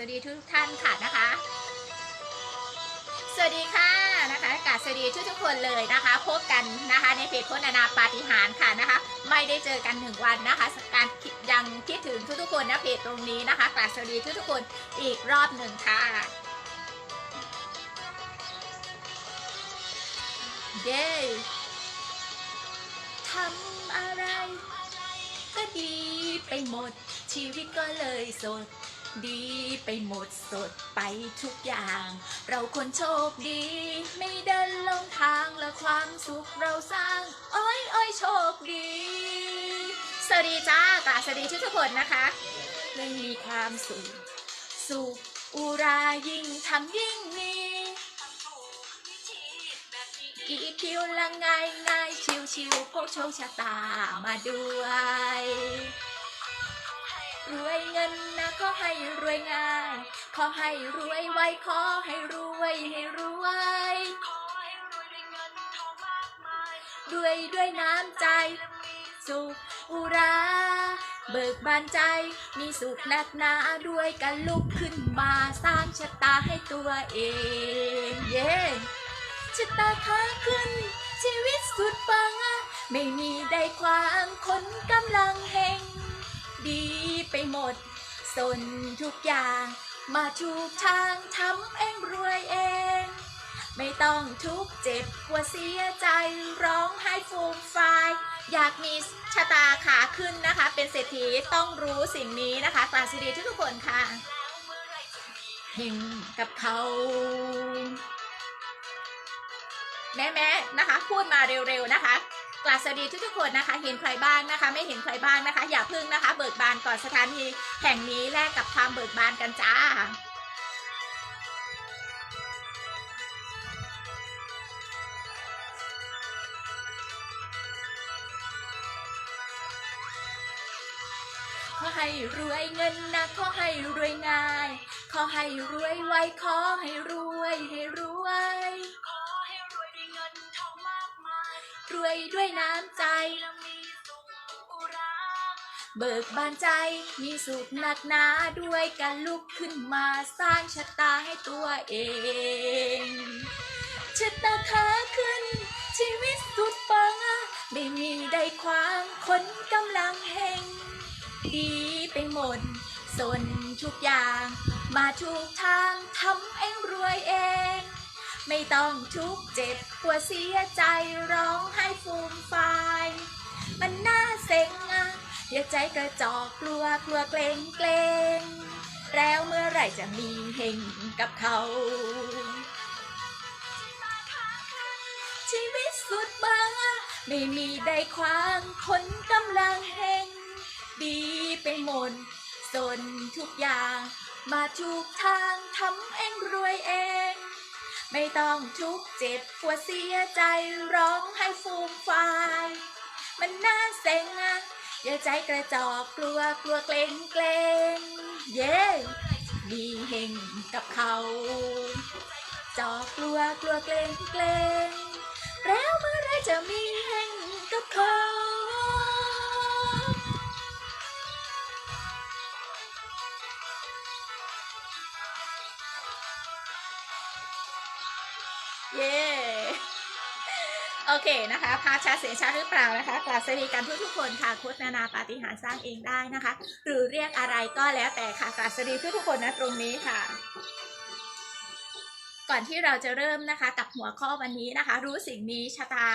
สวัสดีทุกท่านค่ะนะคะ สวัสดีค่ะนะคะกาบสวัสดีทุกทุกคนเลยนะคะ พบกันนะคะในเพจพจนานาปาฏิหารค่ะนะคะ ไม่ได้เจอกันหนึ่งวันนะคะ การยังคิดถึงทุกๆคนนะเพจตรงนี้นะคะกาบสวัสดีทุกทุกคนอีกรอบหนึ่งค่ะเย้ทำอะไรก็ดีไปหมดชีวิตก็เลยสด ดีไปหมดสดไปทุกอย่าง เราคนโชคดี ไม่เดินลงทางและความสุขเราสร้างโอ้ยโอ้ยโชคดี สวัสดีจ้ากาสวัสดีทุกคนนะคะไม่มีความสุข สุขอุรายิ่งทำยิ่งมีกี่คิวละง่ายง่ายชิวชิวพกโชคชะตามาด้วย รวยเงินนะขอให้รวยง่าย ขอให้รวยไวขอให้รวยให้รวยด้วยด้วยน้ำใจ สุขอุรา เบิกบานใจ มีสุขนักหนาด้วยกันลุกขึ้นมาสร้างชะตาให้ตัวเอง เย้ชะตาขาขึ้น ชีวิตสุดปังอะไม่มีได้ความคนกำลังเฮง ดีไปหมด สนทุกอย่าง มาถูกทางทำเองรวยเอง ไม่ต้องทุกเจ็บปวดเสียใจร้องไห้ฟูมฟายอยากมีชะตาขาขึ้นนะคะ เป็นเศรษฐีต้องรู้สิ่งนี้นะคะกราบสวัสดีทุกคนค่ะเฮงกับเขา แม่แม่นะคะ พูดมาเร็วๆนะคะ กราบสวัสดีทุกๆคนนะคะ เห็นใครบ้างนะคะ ไม่เห็นใครบ้างนะคะ อย่าพึ่งนะคะ เบิกบานก่อนสถานีแห่งนี้แลกกับความเบิกบานกันจ้าขอให้รวยเงินนะขอให้รวยง่าย ขอให้รวยไวขอให้รวยให้รวย รวยด้วยน้ำใจเบิกบานใจมีสุขหนักหนาด้วยการลุกขึ้นมาสร้างชะตาให้ตัวเองชะตาขาขึ้น ชีวิตสุดปัง ไม่มีได้ความคนกำลังเฮงดีไปหมดสนทุกอย่าง มาถูกทางทำเองรวยเอง ไม่ต้องทุกข์เจ็บปวดเสียใจร้องไห้ฟูมฟายมันน่าเซ็งอะอย่าใจกระจอกกลัวกลัวเกรงเกรงแล้วเมื่อไหร่จะมีเฮงกับเขาชีวิตสุดบ้าไม่มีได้ความคนกำลังเฮงดีไปหมดสนทุกอย่าง มาถูกทางทำเองรวยเอง ไม่ต้องทุกข์เจ็บปวดเสียใจร้องไห้ฟูมฟาย มันน่าเซ็งอะอย่าใจกระจอกกลัวกลัวเกรงเกรงเย้มีเฮงกับเขา จอกกลัวกลัวเกรงเกรงแล้วเมื่อไรจะมีเฮงกับเขา โอเคนะคะพาชาเสียงชาหรือเปล่านะคะกราบสวัสดีกันทุกทุกคนค่ะโคตนานาปาฏิหาริย์สร้างเองได้นะคะ หรือเรียกอะไรก็แล้วแต่ค่ะกราบสวัสดีทุกคนนะตรงนี้ค่ะ ก่อนที่เราจะเริ่มนะคะกับหัวข้อวันนี้นะคะ รู้สิ่งนี้ชะตา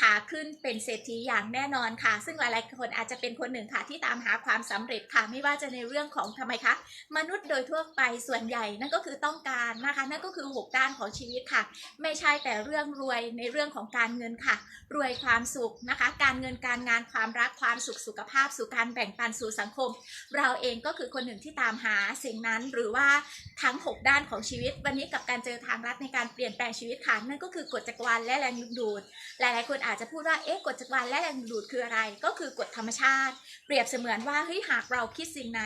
ขาขึ้นเป็นเศรษฐีอย่างแน่นอนค่ะ ซึ่งหลายๆคนอาจจะเป็นคนหนึ่งค่ะที่ตามหาความสำเร็จค่ะไม่ว่าจะในเรื่องของทำไมคะมนุษย์โดยทั่วไปส่วนใหญ่นั่นก็คือต้องการนะคะ นั่นก็คือหกด้านของชีวิตค่ะ ไม่ใช่แต่เรื่องรวยในเรื่องของการเงินค่ะ รวยความสุขนะคะ การเงินการงานความรักความสุขสุขภาพสู่การแบ่งปันสู่สังคม เราเองก็คือคนหนึ่งที่ตามหาสิ่งนั้นหรือว่าทั้ง 6 ด้านของชีวิต วันนี้กับการเจอทางลัดในการเปลี่ยนแปลงชีวิตค่ะนั่นก็คือกฎจักรวาลและแรงดึงดูด หลายๆ คนอาจจะพูดว่าเอ๊ะกฎจักรวาลและแรงดึงดูดคืออะไร ก็คือกฎธรรมชาติ เปรียบเสมือนว่าเฮ้ยหากเราคิดสิ่งไหน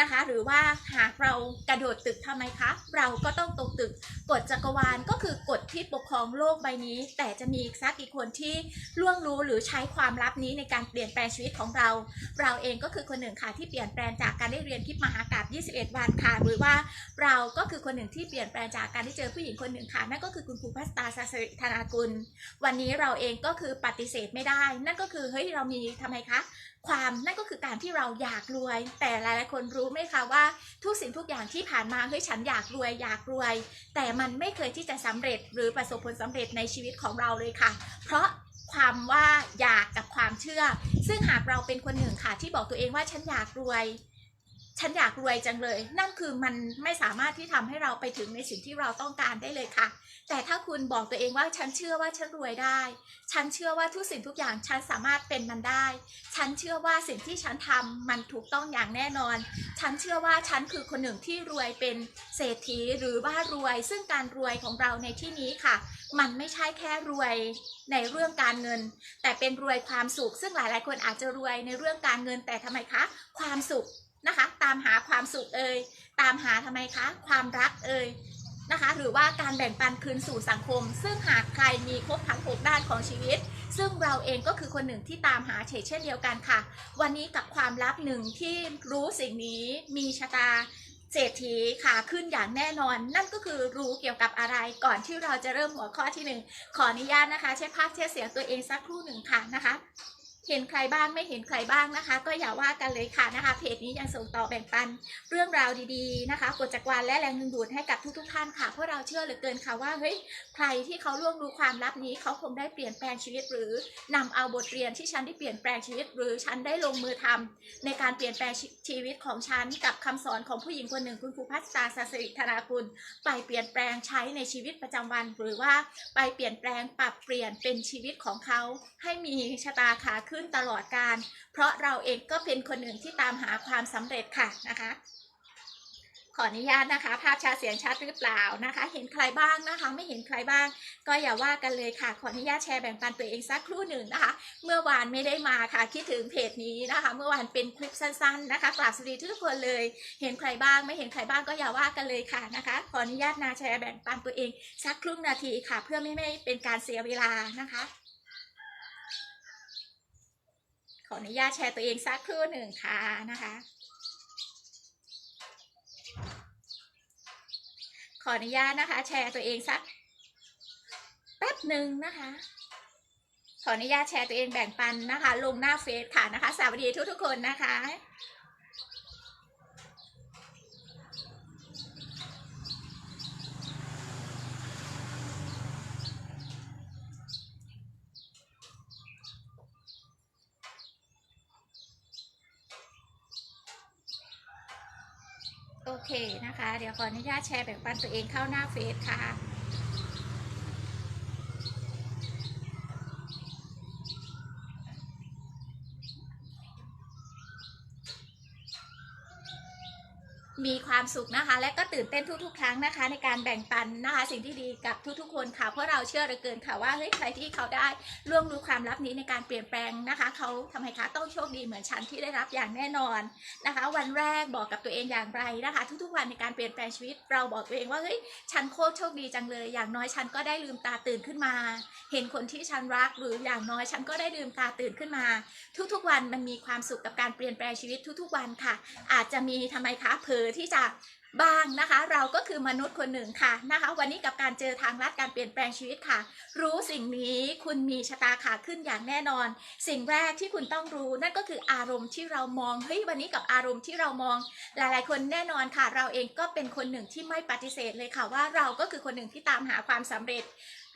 นะคะ หรือว่าหากเรากระโดดตึกทำไมคะ เราก็ต้องตกตึกกฎจักรวาลก็คือกฎที่ปกครองโลกใบนี้ แต่จะมีอีกสักกี่คนที่ล่วงรู้หรือใช้ความลับนี้ในการเปลี่ยนแปลงชีวิตของเรา เราเองก็คือคนหนึ่งค่ะที่เปลี่ยนแปลงจากการได้เรียนทิพมหากาบ21 วันค่ะ หรือว่าเราก็คือคนหนึ่งที่เปลี่ยนแปลงจากการที่เจอผู้หญิงคนหนึ่งค่ะนั่นก็คือคุณครูพัสตาสสิริธนากุล วันนี้เราเองก็คือปฏิเสธไม่ได้ นั่นก็คือเฮ้ยเรามีทำไมคะ ความนั่นก็คือการที่เราอยากรวย แต่หลายๆคนรู้ไหมคะว่าทุกสิ่งทุกอย่างที่ผ่านมาเฮ้ยฉันอยากรวยอยากรวย แต่มันไม่เคยที่จะสำเร็จหรือประสบผลสำเร็จในชีวิตของเราเลยค่ะ เพราะความว่าอยากกับความเชื่อ ซึ่งหากเราเป็นคนหนึ่งค่ะที่บอกตัวเองว่าฉันอยากรวย ฉันอยากรวยจังเลย นั่นคือมันไม่สามารถที่ทำให้เราไปถึงในสิ่งที่เราต้องการได้เลยค่ะ แต่ถ้าคุณบอกตัวเองว่าฉันเชื่อว่าฉันรวยได้ ฉันเชื่อว่าทุกสิ่งทุกอย่างฉันสามารถเป็นมันได้ ฉันเชื่อว่าสิ่งที่ฉันทำมันถูกต้องอย่างแน่นอน ฉันเชื่อว่าฉันคือคนหนึ่งที่รวยเป็นเศรษฐีหรือว่ารวย ซึ่งการรวยของเราในที่นี้ค่ะ มันไม่ใช่แค่รวยในเรื่องการเงิน แต่เป็นรวยความสุข ซึ่งหลาย ๆ คนอาจจะรวยในเรื่องการเงินแต่ทำไมคะ ความสุข นะคะ ตามหาความสุขเอ่ยตามหาทำไมคะ ความรักเอ่ยนะคะ หรือว่าการแบ่งปันคืนสู่สังคม ซึ่งหากใครมีครบทั้งหกด้านของชีวิต ซึ่งเราเองก็คือคนหนึ่งที่ตามหาเฉกเช่นเดียวกันค่ะ วันนี้กับความลับหนึ่งที่รู้สิ่งนี้มีชะตาเศรษฐีขาขึ้นอย่างแน่นอน นั่นก็คือรู้เกี่ยวกับอะไรก่อนที่เราจะเริ่มหัวข้อที่หนึ่งขออนุญาตนะคะ ใช้ภาพเทียบเสียงตัวเองสักครู่หนึ่งค่ะนะคะ เห็นใครบ้างไม่เห็นใครบ้างนะคะ ก็อย่าว่ากันเลยค่ะนะคะ เพจนี้ยังส่งต่อแบ่งปันเรื่องราวดีๆนะคะกฎจักรวาลและแรงดึงดูดให้กับทุกๆท่านค่ะเพราะเราเชื่อเหลือเกินค่ะว่าเฮ้ยใครที่เขาล่วงรู้ความลับนี้เขาคงได้เปลี่ยนแปลงชีวิต หรือนำเอาบทเรียนที่ฉันได้เปลี่ยนแปลงชีวิต หรือฉันได้ลงมือทำในการเปลี่ยนแปลงชีวิตของฉันกับคำสอนของผู้หญิงคนหนึ่งคุณครูพัชตาสสิริธนากุลไปเปลี่ยนแปลงใช้ในชีวิตประจำวัน หรือว่าไปเปลี่ยนแปลงปรับเปลี่ยนเป็นชีวิตของเขาให้มีชะตาขาขึ้นตลอดการ เพราะเราเองก็เป็นคนหนึ่งที่ตามหาความสำเร็จค่ะนะคะขออนุญาตนะคะ ภาพชาเสียงชัดหรือเปล่านะคะ เห็นใครบ้างนะคะ ไม่เห็นใครบ้าง ก็อย่าว่ากันเลยค่ะ ขออนุญาตแชร์แบ่งปันตัวเองสักครู่หนึ่งนะคะ เมื่อวานไม่ได้มาค่ะ คิดถึงเพจนี้นะคะ เมื่อวานเป็นคลิปสั้นๆนะคะกราบสวัสดีทุกคนเลย เห็นใครบ้าง ไม่เห็นใครบ้างก็อย่าว่ากันเลยค่ะนะคะ ขออนุญาตนาแชร์แบ่งปันตัวเองสักครึ่งนาทีค่ะ เพื่อไม่ไม่เป็นการเสียเวลานะคะ ขออนุญาตแชร์ตัวเองสักครู่หนึ่งค่ะนะคะ ขออนุญาตนะคะ แชร์ตัวเองสักแป๊บหนึ่งนะคะ ขออนุญาตแชร์ตัวเองแบ่งปันนะคะ ลงหน้าเฟซค่ะนะคะ สวัสดีทุกๆคนนะคะ โอเคนะคะ เดี๋ยวขออนุญาตแชร์แบ่งปันตัวเองเข้าหน้าเฟซค่ะ มี ความสุขนะคะ และก็ตื่นเต้นทุก ๆ ครั้งนะคะ ในการแบ่งปันนะคะ สิ่งที่ดีกับทุกๆ คนค่ะเพราะเราเชื่อเหลือเกินค่ะว่าเฮ้ยใครที่เขาได้ล่วงรู้ความลับนี้ในการเปลี่ยนแปลงนะคะ เขาทำไมคะต้องโชคดีเหมือนฉันที่ได้รับอย่างแน่นอนนะคะ วันแรกบอกกับตัวเองอย่างไรนะคะ ทุกๆ วันในการเปลี่ยนแปลงชีวิต เราบอกตัวเองว่าเฮ้ยฉันโคตรโชคดีจังเลย อย่างน้อยฉันก็ได้ลืมตาตื่นขึ้นมา เห็นคนที่ฉันรักหรืออย่างน้อยฉันก็ได้ลืมตาตื่นขึ้นมา ทุกๆ วันมันมีความสุขกับการเปลี่ยนแปลงชีวิตทุก ๆ วันค่ะ อาจจะมีทำไมคะเผลอที่จะบ้างนะคะ เราก็คือมนุษย์คนหนึ่งค่ะนะคะ วันนี้กับการเจอทางลัดการเปลี่ยนแปลงชีวิตค่ะ รู้สิ่งนี้คุณมีชะตาขาขึ้นอย่างแน่นอน สิ่งแรกที่คุณต้องรู้นั่นก็คืออารมณ์ที่เรามองเฮ้ยวันนี้กับอารมณ์ที่เรามอง หลาย ๆ คนแน่นอนค่ะ เราเองก็เป็นคนหนึ่งที่ไม่ปฏิเสธเลยค่ะว่าเราก็คือคนหนึ่งที่ตามหาความสำเร็จ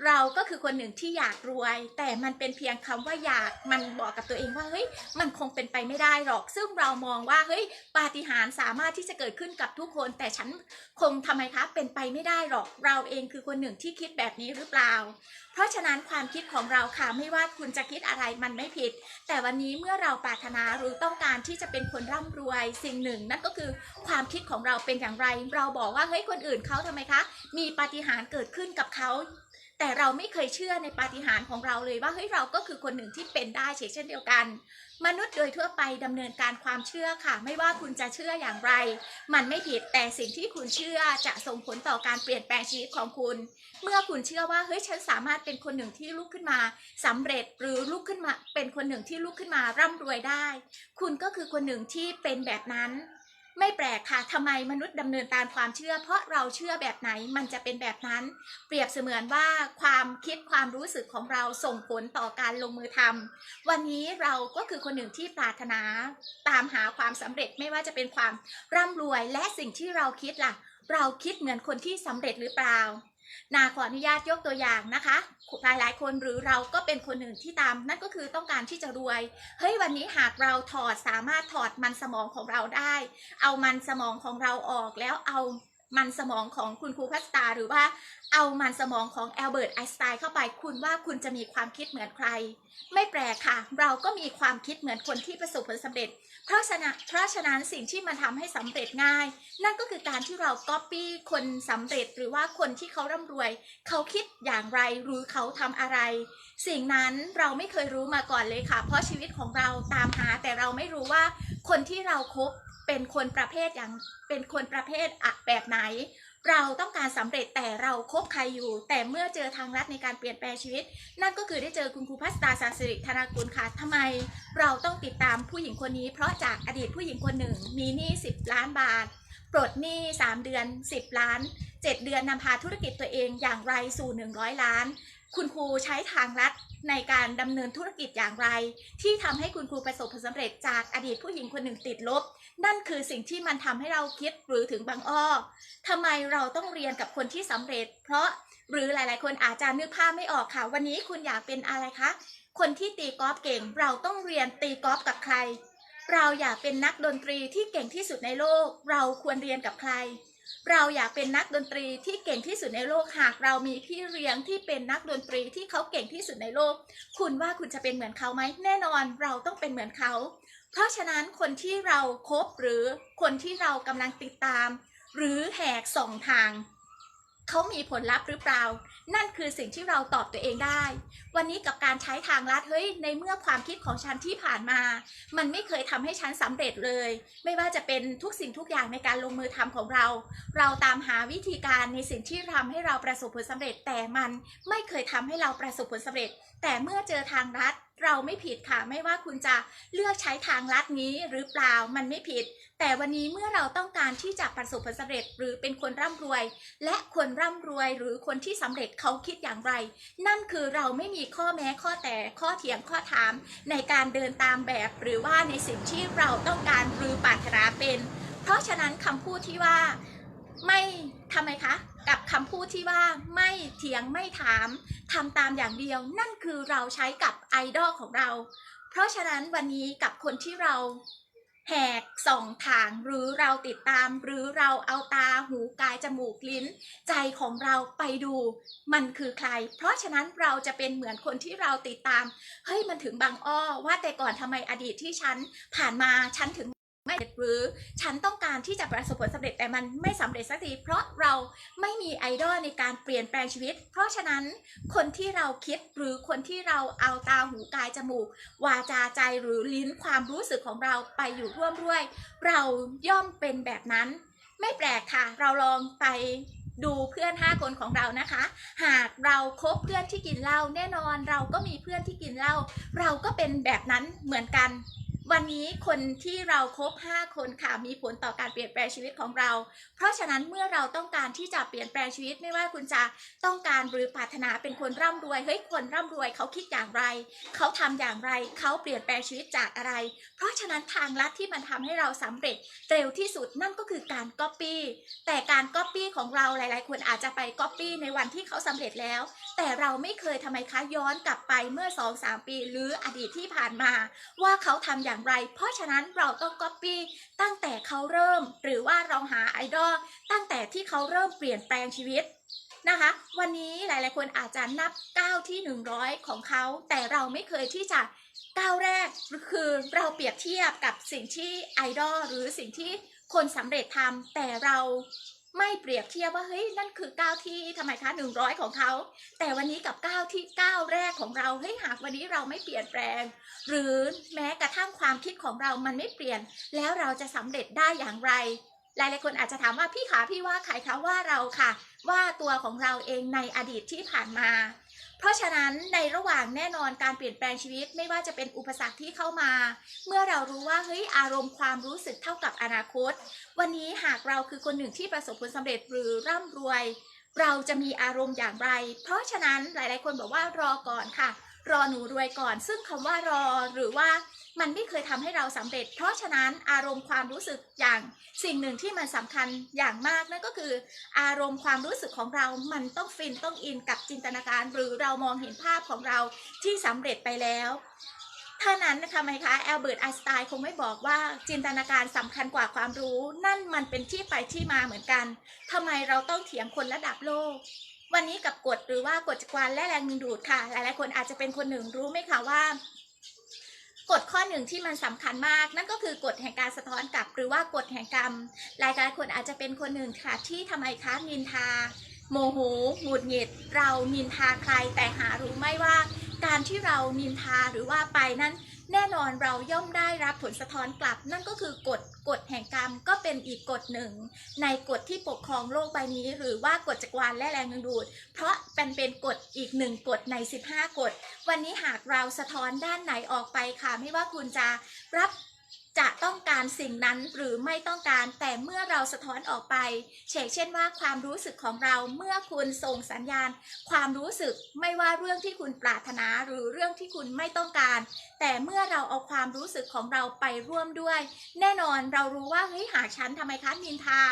เราก็คือคนหนึ่งที่อยากรวย แต่มันเป็นเพียงคำว่าอยากมันบอกกับตัวเองว่าเฮ้ยมันคงเป็นไปไม่ได้หรอก ซึ่งเรามองว่าเฮ้ยปาฏิหาริย์สามารถที่จะเกิดขึ้นกับทุกคน แต่ฉันคงทำไมคะเป็นไปไม่ได้หรอก เราเองคือคนหนึ่งที่คิดแบบนี้หรือเปล่า เพราะฉะนั้นความคิดของเราค่ะไม่ว่าคุณจะคิดอะไรมันไม่ผิด แต่วันนี้เมื่อเราปรารถนาหรือต้องการที่จะเป็นคนร่ำรวยสิ่งหนึ่ง นั่นก็คือความคิดของเราเป็นอย่างไร เราบอกว่าเฮ้ยคนอื่นเขาทำไมคะ มีปาฏิหาริย์เกิดขึ้นกับเขา แต่เราไม่เคยเชื่อในปาฏิหาริย์ของเราเลยว่าเฮ้ยเราก็คือคนหนึ่งที่เป็นได้เช่นเดียวกัน มนุษย์โดยทั่วไปดำเนินการความเชื่อค่ะ ไม่ว่าคุณจะเชื่ออย่างไร มันไม่ผิดแต่สิ่งที่คุณเชื่อจะส่งผลต่อการเปลี่ยนแปลงชีวิตของคุณ เมื่อคุณเชื่อว่าเฮ้ยฉันสามารถเป็นคนหนึ่งที่ลุกขึ้นมาสำเร็จหรือลุกขึ้นมา เป็นคนหนึ่งที่ลุกขึ้นมาร่ำรวยได้ คุณก็คือคนหนึ่งที่เป็นแบบนั้น ไม่แปลกค่ะทำไมมนุษย์ดำเนินตามความเชื่อ เพราะเราเชื่อแบบไหนมันจะเป็นแบบนั้น เปรียบเสมือนว่าความคิดความรู้สึกของเราส่งผลต่อการลงมือทำวันนี้เราก็คือคนหนึ่งที่ปรารถนาตามหาความสำเร็จไม่ว่าจะเป็นความร่ำรวยและสิ่งที่เราคิดล่ะ เราคิดเหมือนคนที่สำเร็จหรือเปล่า นาขออนุญาตยกตัวอย่างนะคะหลายหลายๆคนหรือเราก็เป็นคนหนึ่งที่ตาม นั่นก็คือต้องการที่จะรวย เฮ้ยวันนี้หากเราถอดสามารถถอดมันสมองของเราได้ เอามันสมองของเราออกแล้วเอา มันสมองของคุณครูพัสตาหรือว่าเอามันสมองของแอลเบิร์ตไอน์สไตน์เข้าไปคุณว่าคุณจะมีความคิดเหมือนใคร ไม่แปลกค่ะ เราก็มีความคิดเหมือนคนที่ประสบผลสำเร็จ เพราะฉะนั้นเพราะฉะนั้นสิ่งที่มันทำให้สำเร็จง่าย นั่นก็คือการที่เราก๊อปปี้คนสำเร็จหรือว่าคนที่เขาร่ำรวย เขาคิดอย่างไรหรือเขาทำอะไร สิ่งนั้นเราไม่เคยรู้มาก่อนเลยค่ะ เพราะชีวิตของเราตามหาแต่เราไม่รู้ว่าคนที่เราคบ เป็นคนประเภทอย่างเป็นคนประเภทอะแบบไหน เราต้องการสำเร็จแต่เราคบใครอยู่ แต่เมื่อเจอทางลัดในการเปลี่ยนแปลงชีวิต นั่นก็คือได้เจอคุณครูพัสตาสาสิริธนากุลค่ะทำไม เราต้องติดตามผู้หญิงคนนี้ เพราะจากอดีตผู้หญิงคนหนึ่ง มีหนี้10 ล้านบาทปลดหนี้ 3 เดือน 10 ล้าน 7 เดือนนำพาธุรกิจตัวเองอย่างไรสู่ 100 ล้าน คุณครูใช้ทางลัด ในการดำเนินธุรกิจอย่างไร ที่ทำให้คุณครูประสบผลสำเร็จจากอดีตผู้หญิงคนหนึ่งติดลบ นั่นคือสิ่งที่มันทำให้เราคิดหรือถึงบางอ้อทำไมเราต้องเรียนกับคนที่สำเร็จ เพราะหรือหลาย ๆ คนอาจจะนึกภาพไม่ออกค่ะ วันนี้คุณอยากเป็นอะไรคะคนที่ตีกอล์ฟเก่งเราต้องเรียนตีกอล์ฟกับใคร เราอยากเป็นนักดนตรีที่เก่งที่สุดในโลก เราควรเรียนกับใคร เราอยากเป็นนักดนตรีที่เก่งที่สุดในโลก หากเรามีพี่เลี้ยงที่เป็นนักดนตรีที่เขาเก่งที่สุดในโลก คุณว่าคุณจะเป็นเหมือนเขาไหม แน่นอนเราต้องเป็นเหมือนเขา เพราะฉะนั้นคนที่เราครบหรือคนที่เรากำลังติดตาม หรือแหกสองทาง เขามีผลลัพธ์หรือเปล่า นั่นคือสิ่งที่เราตอบตัวเองได้ วันนี้กับการใช้ทางลัดเฮ้ยในเมื่อความคิดของฉันที่ผ่านมา มันไม่เคยทำให้ฉันสำเร็จเลย ไม่ว่าจะเป็นทุกสิ่งทุกอย่างในการลงมือทำของเรา เราตามหาวิธีการในสิ่งที่ทำให้เราประสบผลสำเร็จ แต่มันไม่เคยทำให้เราประสบผลสำเร็จ แต่เมื่อเจอทางลัด เราไม่ผิดค่ะไม่ว่าคุณจะเลือกใช้ทางลัดนี้หรือเปล่ามันไม่ผิด แต่วันนี้เมื่อเราต้องการที่จะประสบผลสำเร็จหรือเป็นคนร่ำรวย และคนร่ำรวยหรือคนที่สำเร็จเขาคิดอย่างไร นั่นคือเราไม่มีข้อแม้ข้อแต่ข้อเถียงข้อถาม ในการเดินตามแบบ หรือว่าในสิ่งที่เราต้องการหรือปรารถนาเป็น เพราะฉะนั้นคำพูดที่ว่าไม่ ทำไมคะ กับคำพูดที่ว่าไม่เถียงไม่ถามทำตามอย่างเดียว นั่นคือเราใช้กับไอดอลของเรา เพราะฉะนั้นวันนี้กับคนที่เราแหกส่องทางหรือเราติดตาม หรือเราเอาตาหูกายจมูกลิ้น ใจของเราไปดู มันคือใคร เพราะฉะนั้นเราจะเป็นเหมือนคนที่เราติดตาม เฮ้ยมันถึงบางอ้อว่าแต่ก่อนทำไมอดีตที่ฉันผ่านมาฉันถึง ไม่สำเร็จหรือฉันต้องการที่จะประสบผลสำเร็จแต่มันไม่สำเร็จสักทีเพราะเราไม่มีไอดอลในการเปลี่ยนแปลงชีวิต เพราะฉะนั้นคนที่เราคิดหรือคนที่เราเอาตาหูกายจมูก วาจาใจหรือลิ้นความรู้สึกของเราไปอยู่ร่วมด้วย เราย่อมเป็นแบบนั้น ไม่แปลกค่ะ เราลองไปดูเพื่อน 5 คนของเรานะคะ หากเราคบเพื่อนที่กินเหล้าแน่นอนเราก็มีเพื่อนที่กินเหล้าเราก็เป็นแบบนั้นเหมือนกัน วันนี้คนที่เราครบ 5 คนค่ะมีผลต่อการเปลี่ยนแปลงชีวิตของเรา เพราะฉะนั้นเมื่อเราต้องการที่จะเปลี่ยนแปลงชีวิตไม่ว่าคุณจะต้องการหรือปรารถนาเป็นคนร่ำรวยเฮ้ยคนร่ำรวยเขาคิดอย่างไร เขาทำอย่างไรเขาเปลี่ยนแปลงชีวิตจากอะไร เพราะฉะนั้นทางลัดที่มันทำให้เราสำเร็จเร็วที่สุดนั่นก็คือการก๊อปปี้แต่การก๊อปปี้ของเราหลาย ๆ คนอาจจะไปก๊อปปี้ในวันที่เขาสำเร็จแล้ว แต่เราไม่เคยทำไมคะย้อนกลับไปเมื่อ 2-3 ปี หรืออดีตที่ผ่านมาว่าเขาทำอย่างไร เพราะฉะนั้นเราต้องก๊อปปี้ตั้งแต่เขาเริ่ม หรือว่าเราหาไอดอลตั้งแต่ที่เขาเริ่มเปลี่ยนแปลงชีวิตนะคะ วันนี้หลายๆ คนอาจจะนับก้าวที่ 100 ของเขา แต่เราไม่เคยที่จะก้าวแรกคือเราเปรียบเทียบกับสิ่งที่ไอดอลหรือสิ่งที่คนสำเร็จทำแต่เรา ไม่เปรียบเทียบว่าเฮ้ยนั่นคือก้าวที่ทำไมคะหนึ่งร้อยของเขา แต่วันนี้กับก้าวที่ก้าวแรกของเราเฮ้ยหากวันนี้เราไม่เปลี่ยนแปลง หรือแม้กระทั่งความคิดของเรามันไม่เปลี่ยน แล้วเราจะสำเร็จได้อย่างไร หลายๆคนอาจจะถามว่าพี่ขาพี่ว่าใครคะว่าเราค่ะ ว่าตัวของเราเองในอดีตที่ผ่านมา เพราะฉะนั้นในระหว่างแน่นอนการเปลี่ยนแปลงชีวิตไม่ว่าจะเป็นอุปสรรคที่เข้ามา เมื่อเรารู้ว่าเฮ้ยอารมณ์ความรู้สึกเท่ากับอนาคต วันนี้หากเราคือคนหนึ่งที่ประสบผลสำเร็จหรือร่ำรวย เราจะมีอารมณ์อย่างไร เพราะฉะนั้นหลาย ๆ คนบอกว่ารอก่อนค่ะ รอหนูรวยก่อน ซึ่งคำว่ารอหรือว่ามันไม่เคยทำให้เราสำเร็จ เพราะฉะนั้นอารมณ์ความรู้สึกอย่างสิ่งหนึ่งที่มันสำคัญอย่างมากนั่นก็คือ อารมณ์ความรู้สึกของเรา มันต้องฟินต้องอินกับจินตนาการ หรือเรามองเห็นภาพของเราที่สำเร็จไปแล้วถ้านั้นทำไมคะแอลเบิร์ตไอน์สไตน์คงไม่บอกว่าจินตนาการสำคัญกว่าความรู้ นั่นมันเป็นที่ไปที่มาเหมือนกันทำไมเราต้องเถียงคนระดับโลก วันนี้กับกฎหรือว่ากฎจักรวาลและแรงดึงดูดค่ะ หลายๆคนอาจจะเป็นคนหนึ่งรู้ไหมคะว่า กฎข้อหนึ่งที่มันสำคัญมาก นั่นก็คือกฎแห่งการสะท้อนกลับ หรือว่ากฎแห่งกรรม หลายๆคนอาจจะเป็นคนหนึ่งค่ะที่ทำไมคะนินทา โมโหหงุดหงิด เรานินทาใครแต่หารู้ไม่ว่า การที่เรานินทาหรือว่าไปนั้น แน่นอนเราย่อมได้รับผลสะท้อนกลับ นั่นก็คือกฎกฎแห่งกรรมก็เป็นอีกกฎหนึ่ง ในกฎที่ปกครองโลกใบนี้ หรือว่ากฎจักรวาลและแรงดึงดูด เพราะเป็นเป็นกฎอีกหนึ่งกฎใน 15 กฎ วันนี้หากเราสะท้อนด้านไหนออกไปค่ะ ไม่ว่าคุณจะรับ จะต้องการสิ่งนั้นหรือไม่ต้องการแต่เมื่อเราสะท้อนออกไปเช่นเช่นว่าความรู้สึกของเราเมื่อคุณส่งสัญญาณ ความรู้สึกไม่ว่าเรื่องที่คุณปรารถนาหรือเรื่องที่คุณไม่ต้องการ แต่เมื่อเราเอาความรู้สึกของเราไปร่วมด้วย แน่นอนเรารู้ว่าเฮ้ยหาฉันทำไมคะนินทา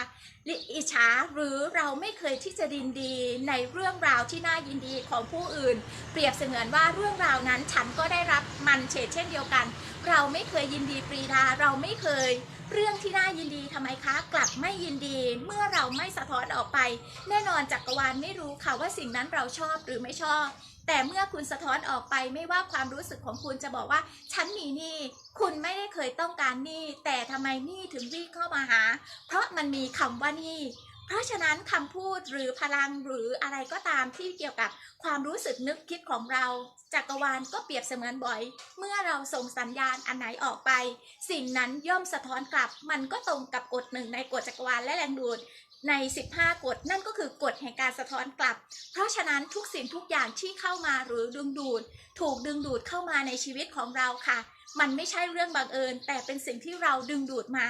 ลิอิจฉาหรือเราไม่เคยที่จะดินดีในเรื่องราวที่น่ายินดีของผู้อื่น เปรียบเสมือนว่าเรื่องราวนั้นฉันก็ได้รับมันเฉดเช่นเดียวกันเราไม่เคยยินดีปรีดาเราไม่เคย เรื่องที่น่ายินดีทำไมคะ กลับไม่ยินดี เมื่อเราไม่สะท้อนออกไป แน่นอนจักรวาลไม่รู้ค่ะว่าสิ่งนั้นเราชอบหรือไม่ชอบ แต่เมื่อคุณสะท้อนออกไปไม่ว่าความรู้สึกของคุณจะบอกว่า ฉันมีหนี้คุณไม่ได้เคยต้องการหนี้แต่ทำไมหนี้ถึงวิ่งเข้ามาหา เพราะมันมีคำว่าหนี้ เพราะฉะนั้นคำพูดหรือพลังหรืออะไรก็ตามที่เกี่ยวกับความรู้สึกนึกคิดของเราจักรวาลก็เปรียบเสมือนบ่อย เมื่อเราส่งสัญญาณอันไหนออกไป สิ่งนั้นย่อมสะท้อนกลับ มันก็ตรงกับกฎหนึ่งในกฎจักรวาลและแรงดูดใน 15 กฎนั่นก็คือกฎแห่งการสะท้อนกลับ เพราะฉะนั้นทุกสิ่งทุกอย่างที่เข้ามาหรือดึงดูด ถูกดึงดูดเข้ามาในชีวิตของเราค่ะ มันไม่ใช่เรื่องบังเอิญ แต่เป็นสิ่งที่เราดึงดูดมา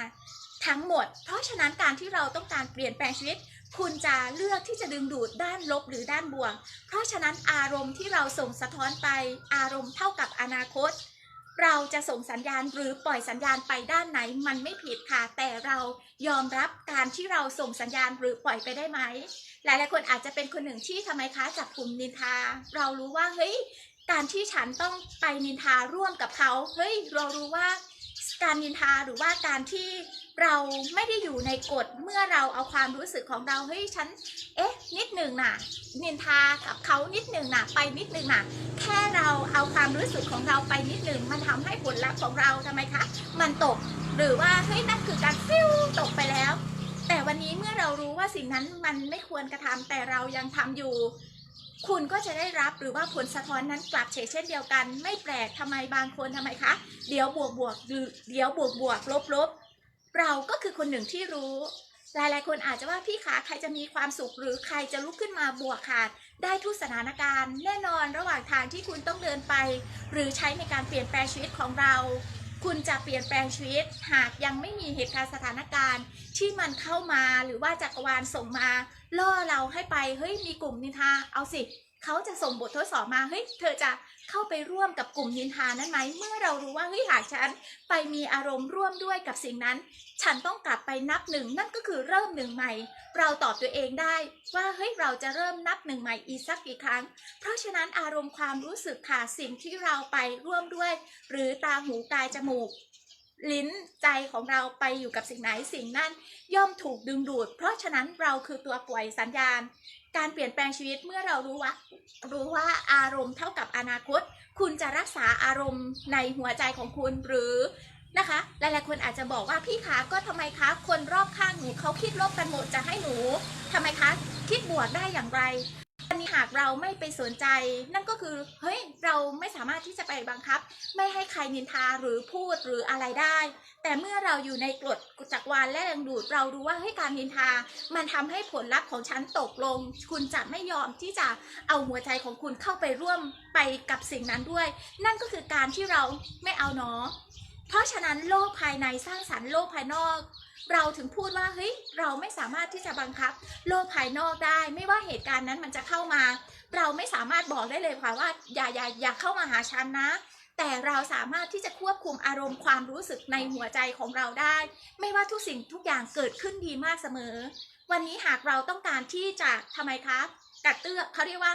ทั้งหมด เพราะฉะนั้นการที่เราต้องการเปลี่ยนแปลงชีวิต คุณจะเลือกที่จะดึงดูดด้านลบหรือด้านบวก เพราะฉะนั้นอารมณ์ที่เราส่งสะท้อนไป อารมณ์เท่ากับอนาคต เราจะส่งสัญญาณหรือปล่อยสัญญาณไปด้านไหนมันไม่ผิดค่ะ แต่เรายอมรับการที่เราส่งสัญญาณหรือปล่อยไปได้ไหม หลายๆคนอาจจะเป็นคนหนึ่งที่ทำไมคะจับกลุ่มนินทา เรารู้ว่าเฮ้ยการที่ฉันต้องไปนินทาร่วมกับเขา เฮ้ย เรารู้ว่าการนินทาหรือว่าการที่ เราไม่ได้อยู่ในกฎเมื่อเราเอาความรู้สึกของเราเฮ้ยฉัน เอ๊ะ นิดหนึ่งน่ะ นินทากับเขานิดหนึ่งน่ะ ไปนิดหนึ่งน่ะ แค่เราเอาความรู้สึกของเราไปนิดหนึ่งมันทำให้ผลลัพธ์ของเราทำไมคะ มันตก หรือว่าเฮ้ยนั่นคือการฟิวตกไปแล้ว แต่วันนี้เมื่อเรารู้ว่าสิ่งนั้นมันไม่ควรกระทำแต่เรายังทำอยู่คุณก็จะได้รับหรือว่าผลสะท้อนนั้นกลับเฉกเช่นเดียวกัน ไม่แปลกทำไมบางคนทำไมคะ เดี๋ยวบวกบวกหรือเดี๋ยวบวกบวกลบลบ เราก็คือคนหนึ่งที่รู้ หลายๆ คนอาจจะว่าพี่ขาใครจะมีความสุขหรือใครจะลุกขึ้นมาบวกขาดได้ทุกสถานการณ์ แน่นอนระหว่างทางที่คุณต้องเดินไป หรือใช้ในการเปลี่ยนแปลงชีวิตของเรา คุณจะเปลี่ยนแปลงชีวิต หากยังไม่มีเหตุการณ์สถานการณ์ ที่มันเข้ามาหรือว่าจักรวาลส่งมา ล่อเราให้ไปเฮ้ยมีกลุ่มนินทาเอาสิเขาจะส่งบททดสอบมาเฮ้ยเธอจะ เข้าไปร่วมกับกลุ่มนินทานั้นไหมเมื่อเรารู้ว่าเฮ้ยหากฉันไปมีอารมณ์ร่วมด้วยกับสิ่งนั้น ฉันต้องกลับไปนับหนึ่งนั่นก็คือเริ่มหนึ่งใหม่ เราตอบตัวเองได้ว่าเฮ้ยเราจะเริ่มนับหนึ่งใหม่อีกสักกี่ครั้ง เพราะฉะนั้นอารมณ์ความรู้สึกค่ะสิ่งที่เราไปร่วมด้วย หรือตาหูกายจมูก ลิ้นใจของเราไปอยู่กับสิ่งไหนสิ่งนั้นย่อมถูกดึงดูด เพราะฉะนั้นเราคือตัวปล่อยสัญญาณ การเปลี่ยนแปลงชีวิตเมื่อเรารู้ว่า รู้ว่าอารมณ์เท่ากับอนาคต คุณจะรักษาอารมณ์ในหัวใจของคุณหรือนะคะหลายๆคนอาจจะบอกว่าพี่คะก็ทำไมคะคนรอบข้างหนูเขาคิดลบกันหมดจะให้หนูทำไมคะคิดบวกได้อย่างไร หากเราไม่ไปสนใจ นั่นก็คือเฮ้ยเราไม่สามารถที่จะไปบังคับ ไม่ให้ใครนินทาหรือพูดหรืออะไรได้ แต่เมื่อเราอยู่ในกฎจักรวาลและแรงดูด เรารู้ว่าเฮ้ยการนินทา มันทำให้ผลลัพธ์ของฉันตกลง คุณจะไม่ยอมที่จะเอาหัวใจของคุณเข้าไปร่วมไปกับสิ่งนั้นด้วย นั่นก็คือการที่เราไม่เอาเนาะเพราะฉะนั้นโลกภายในสร้างสรรค์โลกภายนอก เราถึงพูดว่าเฮ้ยเราไม่สามารถที่จะบังคับ โลกภายนอกได้ ไม่ว่าเหตุการณ์นั้นมันจะเข้ามา เราไม่สามารถบอกได้เลยค่ะว่า อย่าอย่าอย่าเข้ามาหาฉันนะ แต่เราสามารถที่จะควบคุมอารมณ์ความรู้สึกในหัวใจของเราได้ ไม่ว่าทุกสิ่งทุกอย่างเกิดขึ้นดีมากเสมอ วันนี้หากเราต้องการที่จะทำไมคะกัดเตื้อเขาเรียกว่า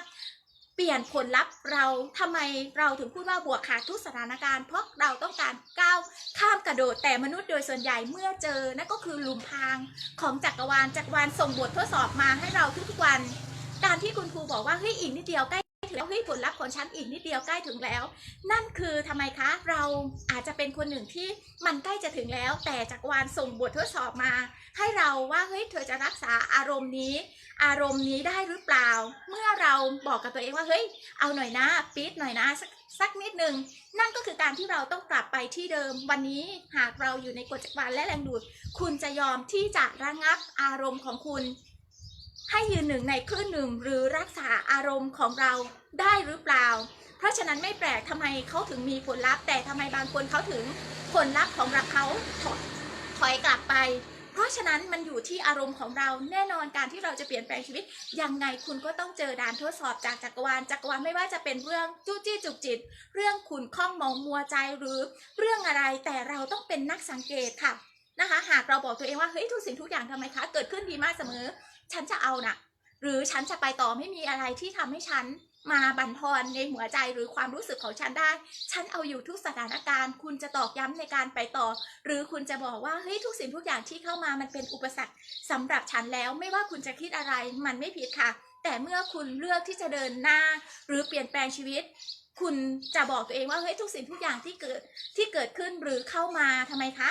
เปลี่ยนผลลัพธ์เราทำไมเราถึงพูดว่าบวกขาดทุกสถานการณ์ เพราะเราต้องการก้าวข้ามกระโดดแต่มนุษย์โดยส่วนใหญ่เมื่อเจอนั่นก็คือหลุมพรางของจักรวาลจักรวาลส่งบททดสอบมาให้เราทุกๆวัน การที่คุณครูบอกว่าเฮ้ยอีกนิดเดียวใกล้ แล้วเฮ้ยผลลัพธ์ของฉันอีกนิดเดียวใกล้ถึงแล้ว นั่นคือทำไมคะเราอาจจะเป็นคนหนึ่งที่มันใกล้จะถึงแล้ว แต่จักรวาลส่งบททดสอบมา ให้เราว่าเฮ้ยเธอจะรักษาอารมณ์นี้ อารมณ์นี้ได้หรือเปล่า เมื่อเราบอกกับตัวเองว่าเฮ้ยเอาหน่อยนะปีดหน่อยนะสักสักนิดหนึ่งนั่นก็คือการที่เราต้องกลับไปที่เดิม วันนี้หากเราอยู่ในกฎจักรวาลและแรงดูด คุณจะยอมที่จะระงับอารมณ์ของคุณ ให้ยืนหนึ่งในคลื่นหนึ่งหรือรักษาอารมณ์ของเราได้หรือเปล่า เพราะฉะนั้นไม่แปลกทำไมเขาถึงมีผลลัพธ์ แต่ทำไมบางคนเขาถึงผลลัพธ์ของเขาถอยถอยกลับไป เพราะฉะนั้นมันอยู่ที่อารมณ์ของเราแน่นอนการที่เราจะเปลี่ยนแปลงชีวิตยังไงคุณก็ต้องเจอด่านทดสอบจากจักรวาลจักรวาลไม่ว่าจะเป็นเรื่องจู้จี้จุกจิต เรื่องขุนข้องมองมัวใจหรือเรื่องอะไรแต่เราต้องเป็นนักสังเกตค่ะนะคะหากเราบอกตัวเองว่าเฮ้ยทุกสิ่งทุกอย่างทำไมคะ เกิดขึ้นดีมากเสมอ ฉันจะเอาน่ะ หรือฉันจะไปต่อไม่มีอะไรที่ทำให้ฉันมาบั่นทอนในหัวใจหรือความรู้สึกของฉันได้ ฉันเอาอยู่ทุกสถานการณ์ คุณจะตอกย้ำในการไปต่อ หรือคุณจะบอกว่าเฮ้ยทุกสิ่งทุกอย่างที่เข้ามามันเป็นอุปสรรคสำหรับฉันแล้ว ไม่ว่าคุณจะคิดอะไรมันไม่ผิดค่ะ แต่เมื่อคุณเลือกที่จะเดินหน้า หรือเปลี่ยนแปลงชีวิต คุณจะบอกตัวเองว่าเฮ้ยทุกสิ่งทุกอย่างที่เกิดที่เกิดขึ้นหรือเข้ามาทำไมคะ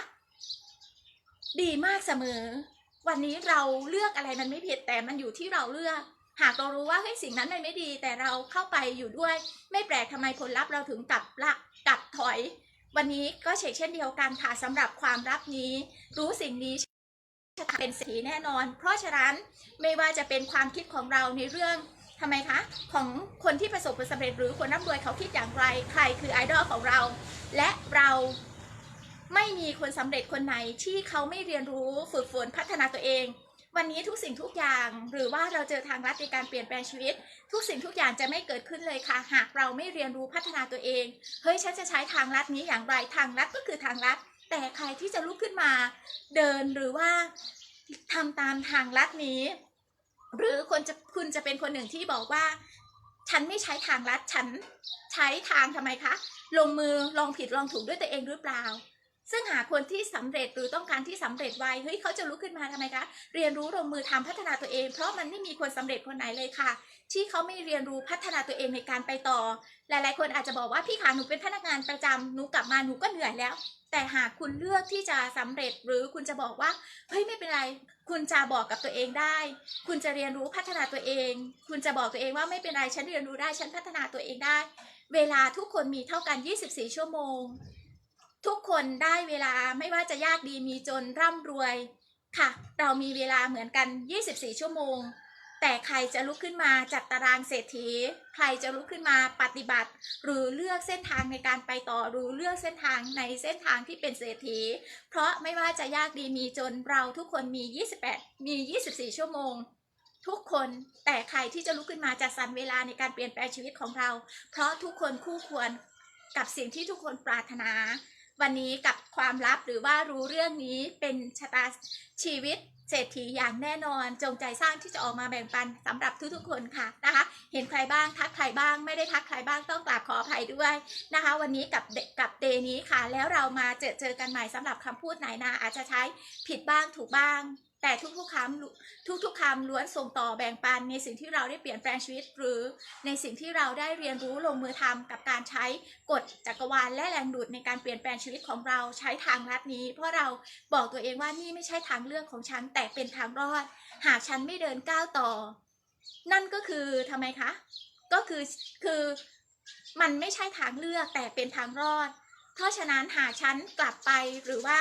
ดีมากเสมอ วันนี้เราเลือกอะไรมันไม่ผิดแต่มันอยู่ที่เราเลือก หากเรารู้ว่าเฮ้ยสิ่งนั้นมันไม่ดี แต่เราเข้าไปอยู่ด้วย ไม่แปลกทำไมผลลัพธ์เราถึงกลับละกลับถอย วันนี้ก็เช่นเช่นเดียวกันค่ะสำหรับความรับนี้ รู้สิ่งนี้จะเป็นสีแน่นอน เพราะฉะนั้นไม่ว่าจะเป็นความคิดของเราในเรื่องทำไมคะของคนที่ประสบผลสำเร็จหรือคนร่ำรวยเขาคิดอย่างไร ใครคือไอดอลของเรา และเรา ไม่มีคนสำเร็จคนไหนที่เขาไม่เรียนรู้ฝึกฝนพัฒนาตัวเอง วันนี้ทุกสิ่งทุกอย่างหรือว่าเราเจอทางลัดในการเปลี่ยนแปลงชีวิต ทุกสิ่งทุกอย่างจะไม่เกิดขึ้นเลยค่ะ หากเราไม่เรียนรู้พัฒนาตัวเองเฮ้ยฉันจะใช้ทางลัดนี้อย่างไรทางลัดก็คือทางลัด แต่ใครที่จะลุกขึ้นมา เดินหรือว่าทำตามทางลัดนี้ หรือคนจะคุณจะเป็นคนหนึ่งที่บอกว่า ฉันไม่ใช้ทางลัดฉันใช้ทางทำไมคะลงมือลองผิดลองถูกด้วยตัวเองหรือเปล่า ซึ่งหาคนที่สำเร็จหรือต้องการที่สำเร็จไวเฮ้ยเขาจะลุกขึ้นมาทำไมคะเรียนรู้ลงมือทำพัฒนาตัวเอง เพราะมันไม่มีคนสำเร็จคนไหนเลยค่ะ ที่เขาไม่เรียนรู้พัฒนาตัวเองในการไปต่อ หลายๆ คนอาจจะบอกว่าพี่ขาหนูเป็นพนักงานประจำหนูกลับมาหนูก็เหนื่อยแล้ว แต่หากคุณเลือกที่จะสำเร็จหรือคุณจะบอกว่าเฮ้ยไม่เป็นไรคุณจะบอกกับตัวเองได้ คุณจะเรียนรู้พัฒนาตัวเอง คุณจะบอกตัวเองว่าไม่เป็นไร ฉันเรียนรู้ได้ ฉันพัฒนาตัวเองได้ เวลาทุกคนมีเท่ากัน 24 ชั่วโมง ทุกคนได้เวลาไม่ว่าจะยากดีมีจนร่ำรวยค่ะ เรามีเวลาเหมือนกัน 24 ชั่วโมง แต่ใครจะลุกขึ้นมาจัดตารางเศรษฐี ใครจะลุกขึ้นมาปฏิบัติ หรือเลือกเส้นทางในการไปต่อหรือเลือกเส้นทางในเส้นทางที่เป็นเศรษฐี เพราะไม่ว่าจะยากดีมีจนเราทุกคนมี 28 มี 24 ชั่วโมงทุกคนแต่ใครที่จะลุกขึ้นมาจัดสรรเวลาในการเปลี่ยนแปลงชีวิตของเรา เพราะทุกคนคู่ควรกับสิ่งที่ทุกคนปรารถนา วันนี้กับความลับหรือว่ารู้เรื่องนี้เป็นชะตาชีวิตเศรษฐีอย่างแน่นอนจงใจสร้างที่จะออกมาแบ่งปันสำหรับทุกๆคนค่ะนะคะ เห็นใครบ้างทักใครบ้าง ไม่ได้ทักใครบ้างต้องกราบขออภัยด้วยนะคะ วันนี้กับกับเดนี้ค่ะ แล้วเรามาเจอเจอกันใหม่สำหรับคำพูดไหนนาอาจจะใช้ผิดบ้างถูกบ้าง แต่ทุกๆคำทุกๆคำล้วนส่งต่อแบ่งปันในสิ่งที่เราได้เปลี่ยนแปลงชีวิต หรือในสิ่งที่เราได้เรียนรู้ลงมือทำกับการใช้กฎจักรวาลและแรงดูดในการเปลี่ยนแปลงชีวิตของเราใช้ทางลัดนี้ เพราะเราบอกตัวเองว่านี่ไม่ใช่ทางเลือกของฉันแต่เป็นทางรอด หากฉันไม่เดินก้าวต่อ นั่นก็คือทำไมคะก็คือคือมันไม่ใช่ทางเลือกแต่เป็นทางรอด เพราะฉะนั้นหากฉันกลับไปหรือว่า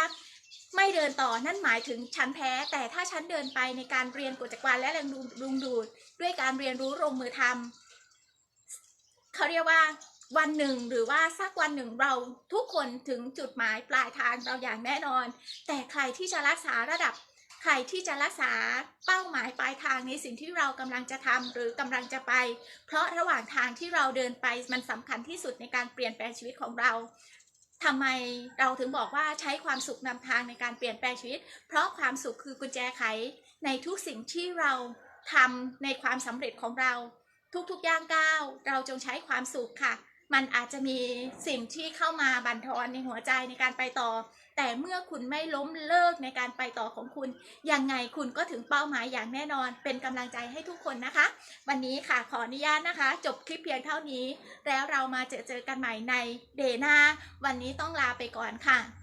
ไม่เดินต่อนั่นหมายถึงฉันแพ้ แต่ถ้าฉันเดินไปในการเรียนกฎจักรวาลและแรงดึงดูดด้วยการเรียนรู้ลงมือทำเขาเรียกว่าวันหนึ่งหรือว่าสักวันหนึ่งเราทุกคนถึงจุดหมายปลายทางเราอย่างแน่นอน แต่ใครที่จะรักษาระดับ ใครที่จะรักษาเป้าหมายปลายทางในสิ่งที่เรากำลังจะทำหรือกำลังจะไป เพราะระหว่างทางที่เราเดินไปมันสำคัญที่สุดในการเปลี่ยนแปลงชีวิตของเรา ทำไมเราถึงบอกว่าใช้ความสุขนำทางในการเปลี่ยนแปลงชีวิต เพราะความสุขคือกุญแจไขในทุกสิ่งที่เราทำในความสำเร็จของเรา ทุกๆย่างก้าวเราจงใช้ความสุขค่ะ มันอาจจะมีสิ่งที่เข้ามาบั่นทอนในหัวใจในการไปต่อ แต่เมื่อคุณไม่ล้มเลิกในการไปต่อของคุณ ยังไงคุณก็ถึงเป้าหมายอย่างแน่นอน เป็นกำลังใจให้ทุกคนนะคะ วันนี้ค่ะขออนุญาตนะคะ จบคลิปเพียงเท่านี้ แล้วเรามาเจอเจอกันใหม่ในเดย์หน้า วันนี้ต้องลาไปก่อนค่ะ